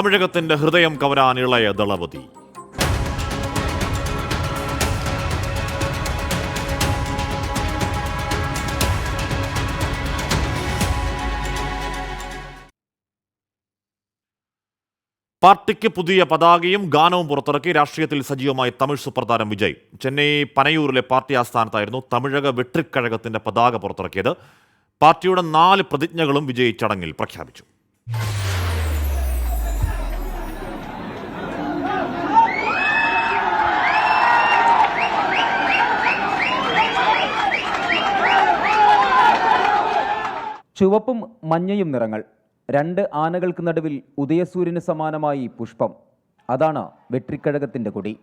തമിഴകത്തിന്റെ ഹൃദയം കവരാൻ ഇളയ ദളപതി. പാർട്ടിക്ക് പുതിയ പതാകയും ഗാനവും പുറത്തിറക്കി രാഷ്ട്രീയത്തിൽ സജീവമായി തമിഴ് സൂപ്രധാരം വിജയ്. ചെന്നൈ പനയൂരിലെ പാർട്ടി ആസ്ഥാനത്തായിരുന്നു തമിഴക വെട്രിക്കഴകത്തിന്റെ പതാക പുറത്തിറക്കിയത്. പാർട്ടിയുടെ നാല് പ്രതിജ്ഞകളും വിജയ് ചടങ്ങിൽ പ്രഖ്യാപിച്ചു. ചുവപ്പും മഞ്ഞയും നിറങ്ങൾ രണ്ട് ആനകൾക്ക് നടുവിൽ ഉദയസൂര്യന് സമാനമായി പുഷ്പം അതാണ് വെട്രിക്കഴകത്തിൻ്റെ കൊടി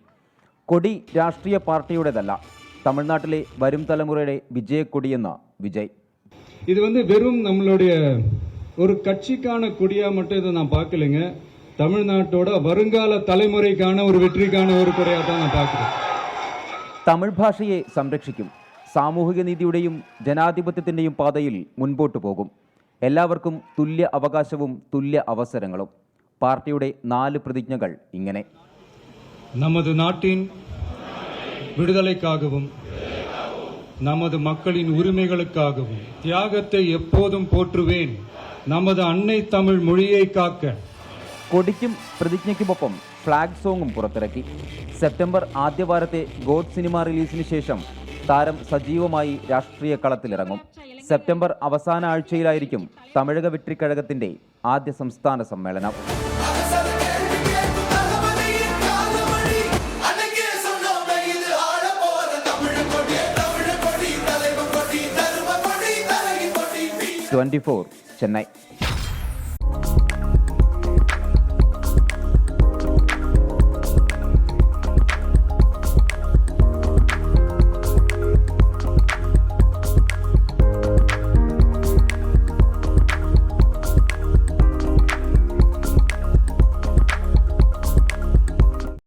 കൊടി രാഷ്ട്രീയ പാർട്ടിയുടേതല്ല തമിഴ്നാട്ടിലെ വരും തലമുറയുടെ വിജയക്കൊടിയെന്ന് വിജയ് இது வந்து வெறும் நம்மளுடைய ஒரு கட்சிக்கான கொடியா மட்டும் இதை நான் பார்க்கலைங்க தமிழ்நாட்டோட வருங்கால தலைமுறைக்கான ஒரு வெற்றிக்கான ஒரு கொடியா தான் நான் பார்க்கிறேன் തമിഴ് ഭാഷയെ സംരക്ഷിക്കും സാമൂഹിക നീതിയുടെയും ജനാധിപത്യത്തിൻ്റെയും പാതയിൽ മുൻപോട്ടു പോകും എല്ലാവർക്കും തുല്യ അവകാശവും തുല്യ അവസരങ്ങളും പാർട്ടിയുടെ നാല് പ്രതിജ്ഞകൾ ഇങ്ങനെ நமது நாட்டின் விடுதலைக்காகவும் நமது மக்களின் உரிமைகளுக்காகவும் தியாகத்தை எப்போதும் போற்றுவேன் நமது அன்னை தமிழ் மொழியை காக்க കൊടിക്കും പ്രതിജ്ഞയ്ക്കുമൊപ്പം ഫ്ലാഗ് സോങ്ങും പുറത്തിറക്കി സെപ്റ്റംബർ ആദ്യവാരത്തെ ഗോഡ് സിനിമ റിലീസിന് ശേഷം താരം സജീവമായി രാഷ്ട്രീയ കളത്തിലിറങ്ങും. സെപ്റ്റംബർ അവസാന ആഴ്ചയിലായിരിക്കും തമിഴക വെട്രിക്കഴകത്തിന്റെ ആദ്യ സംസ്ഥാന സമ്മേളനം. Twenty four Chennai.